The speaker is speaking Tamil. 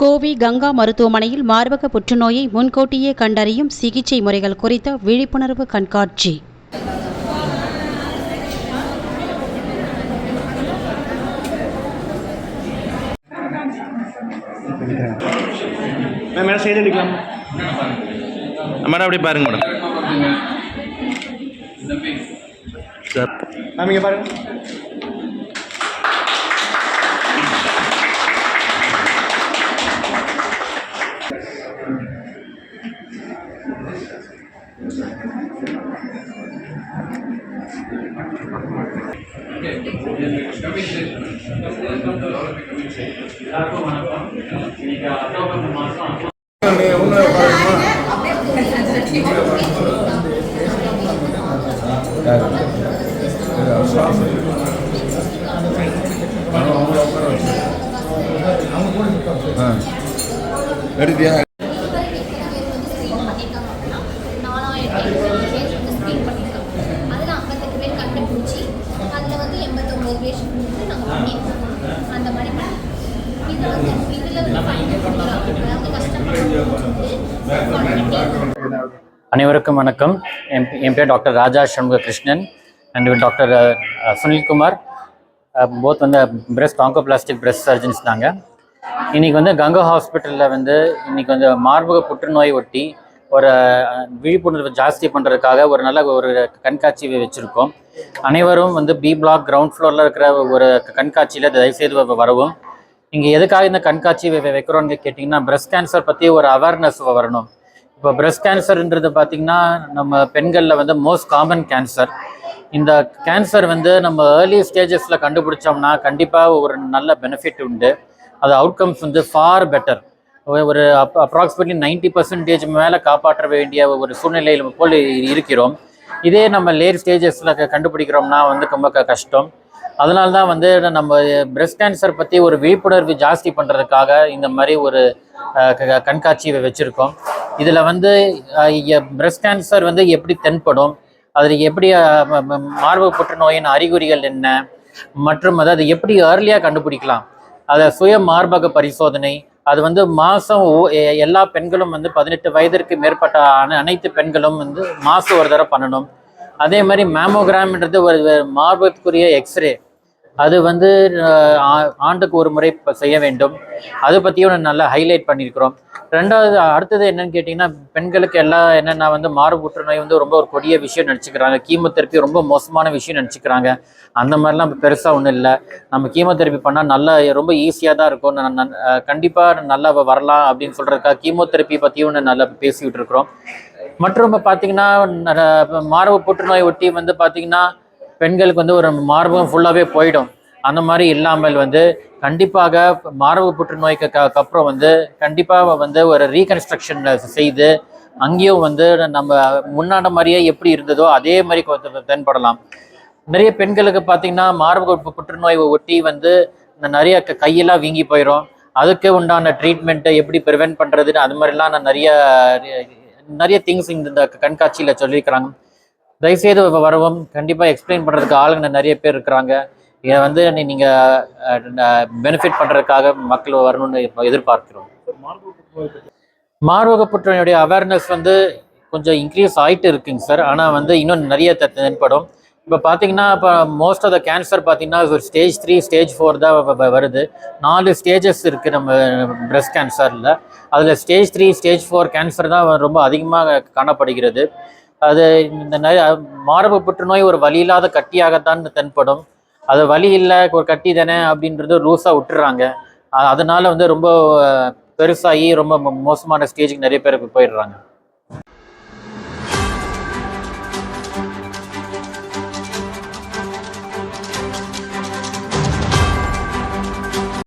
கோவி கங்கா மருத்துவமனையில் மார்பக புற்றுநோயை முன்கூட்டியே கண்டறியும் சிகிச்சை முறைகள் குறித்த விழிப்புணர்வு கண்காட்சி. மேடம் சைடு பாருங்க மேடம் சார் மேம் இங்கே பாருங்க. எடுத்தியா அனைவருக்கும் வணக்கம். என் என் பேர் doctor Raja Shanmuga Krishnan and doctor Sunilkumar both வந்து ஆங்கோ ஆங்கோபிளாஸ்டிக் பிரஸ்ட் சர்ஜன்ஸ் தாங்க. இன்னைக்கு வந்து கங்கா ஹாஸ்பிட்டலில் வந்து இன்றைக்கி வந்து மார்பக புற்றுநோய் ஒட்டி ஒரு விழிப்புணர்வு ஜாஸ்தி பண்ணுறதுக்காக ஒரு நல்ல ஒரு கண்காட்சி வச்சுருக்கோம். அனைவரும் வந்து பி பிளாக் கிரவுண்ட் ஃப்ளோரில் இருக்கிற ஒரு கண்காட்சியில் தயவுசெய்து வரவும். இங்கே எதுக்காக இந்த கண்காட்சி வைக்கிறோன்னு கேட்டிங்கன்னா பிரஸ்ட் கேன்சர் பற்றி ஒரு அவேர்னஸ் வரணும். இப்போ பிரஸ்ட் கேன்சர்ன்றது பார்த்திங்கன்னா நம்ம பெண்களில் வந்து மோஸ்ட் காமன் கேன்சர் இந்த கேன்சர் வந்து நம்ம ஏர்லி ஸ்டேஜஸில் கண்டுபிடிச்சோம்னா கண்டிப்பாக ஒரு நல்ல பெனிஃபிட் உண்டு. அது அவுட்கம்ஸ் வந்து ஃபார் பெட்டர் ஒரு அப் அப்ராக்சிமேட்லி நைன்டி பர்சன்டேஜ் மேலே காப்பாற்ற வேண்டிய ஒரு சூழ்நிலையில் போல் இருக்கிறோம். இதே நம்ம லேட் ஸ்டேஜஸில் கண்டுபிடிக்கிறோம்னா வந்து ரொம்ப க- கஷ்டம். அதனால தான் வந்து நம்ம பிரஸ்ட் கேன்சர் பற்றி ஒரு விழிப்புணர்வு ஜாஸ்தி பண்ணுறதுக்காக இந்த மாதிரி ஒரு கண்காட்சியை க- வச்சுருக்கோம். இதில் வந்து பிரஸ்ட் கேன்சர் வந்து எப்படி தென்படும் அதில் எப்படி மார்பு மார்பக புற்றுநோயின் அறிகுறிகள் என்ன மற்றும் அதாவது எப்படி ஏர்லியாக கண்டுபிடிக்கலாம் அதை சுய மார்பக பரிசோதனை அது வந்து மாதம் எல்லா பெண்களும் வந்து பதினெட்டு வயதிற்கு மேற்பட்ட அனைத்து பெண்களும் வந்து மாதம் ஒரு தடவை பண்ணணும். அதே மாதிரி மேமோகிராம்ன்றது ஒரு மார்பத்துக்குரிய எக்ஸ்ரே அது வந்து ஆ- ஆண்டுக்கு ஒரு முறை செய்ய வேண்டும். அதை பற்றியும் நல்லா ஹைலைட் பண்ணியிருக்கிறோம் ரெண்டாவது அடுத்தது என்னன்னு கேட்டிங்கன்னா பெண்களுக்கு எல்லாம் என்னென்னா வந்து மாறு புற்றுநோய் வந்து ரொம்ப ஒரு கொடிய விஷயம் நினச்சிக்கிறாங்க. கீமோதெரப்பி ரொம்ப மோசமான விஷயம் நினச்சிக்கிறாங்க. அந்த மாதிரிலாம் பெருசாக ஒன்றும் இல்லை. நம்ம கீமோதெரப்பி பண்ணால் நல்லா ரொம்ப ஈஸியாக தான் இருக்கும். நான் கண்டிப்பாக நல்லா வரலாம் அப்படின்னு சொல்கிறதுக்காக கீமோதெரப்பி பற்றியும் நல்லா பேசிக்கிட்டு இருக்கிறோம். மற்றும் பார்த்திங்கன்னா பார்த்தீங்கன்னா ந- புற்றுநோய் ஒட்டி வந்து பார்த்தீங்கன்னா பெண்களுக்கு வந்து ஒரு மார்பகம் ஃபுல்லாகவே போயிடும். அந்த மாதிரி இல்லாமல் வந்து கண்டிப்பாக மார்பு புற்றுநோய்க்கு க- அப்புறம் வந்து கண்டிப்பாக வந்து ஒரு ரீகன்ஸ்ட்ரக்ஷன் செய்து அங்கேயும் வந்து நம்ம முன்னாடி மாதிரியே எப்படி இருந்ததோ அதே மாதிரி தென்படலாம். நிறைய பெண்களுக்கு பார்த்தீங்கன்னா மார்பக புற்றுநோய் ஒட்டி வந்து நிறைய க- கையெல்லாம் வீங்கி போயிடும் அதுக்கு உண்டான ட்ரீட்மெண்ட்டை எப்படி ப்ரிவென்ட் பண்ணுறதுன்னு அது மாதிரிலாம் நான் நிறைய நிறைய திங்ஸ் இந்த கண்காட்சியில் சொல்லியிருக்கிறாங்க. தயவுசெய்து வரவும். கண்டிப்பாக எக்ஸ்பிளைன் பண்ணுறதுக்கு ஆளுங்க நிறைய பேர் இருக்கிறாங்க. இதை வந்து நீங்கள் பெனிஃபிட் பண்ணுறதுக்காக மக்கள் வரணும்னு எதிர்பார்க்கிறோம். மார்பக புற்றுநோயுடைய அவேர்னஸ் வந்து கொஞ்சம் இன்க்ரீஸ் ஆகிட்டு இருக்குங்க சார் ஆனால் வந்து இன்னும் நிறைய தென்படும். இப்போ பார்த்தீங்கன்னா இப்போ மோஸ்ட் ஆஃப் த கேன்சர் பார்த்தீங்கன்னா ஒரு ஸ்டேஜ் த்ரீ ஸ்டேஜ் ஃபோர் தான் வருது. நாலு ஸ்டேஜஸ் இருக்குது நம்ம பிரஸ்ட் கேன்சரில் அதில் stage three stage four cancer தான் ரொம்ப அதிகமாக காணப்படுகிறது. அது இந்த மாரபு புற்றுநோய் ஒரு வழி இல்லாத கட்டியாகத்தான் தென்படும். அது வழி இல்லை ஒரு கட்டி தானே அப்படின்றது லூஸாக விட்டுறாங்க. அதனால வந்து ரொம்ப பெருசாகி ரொம்ப மோ- மோசமான ஸ்டேஜுக்கு நிறைய பேர் போயிடுறாங்க.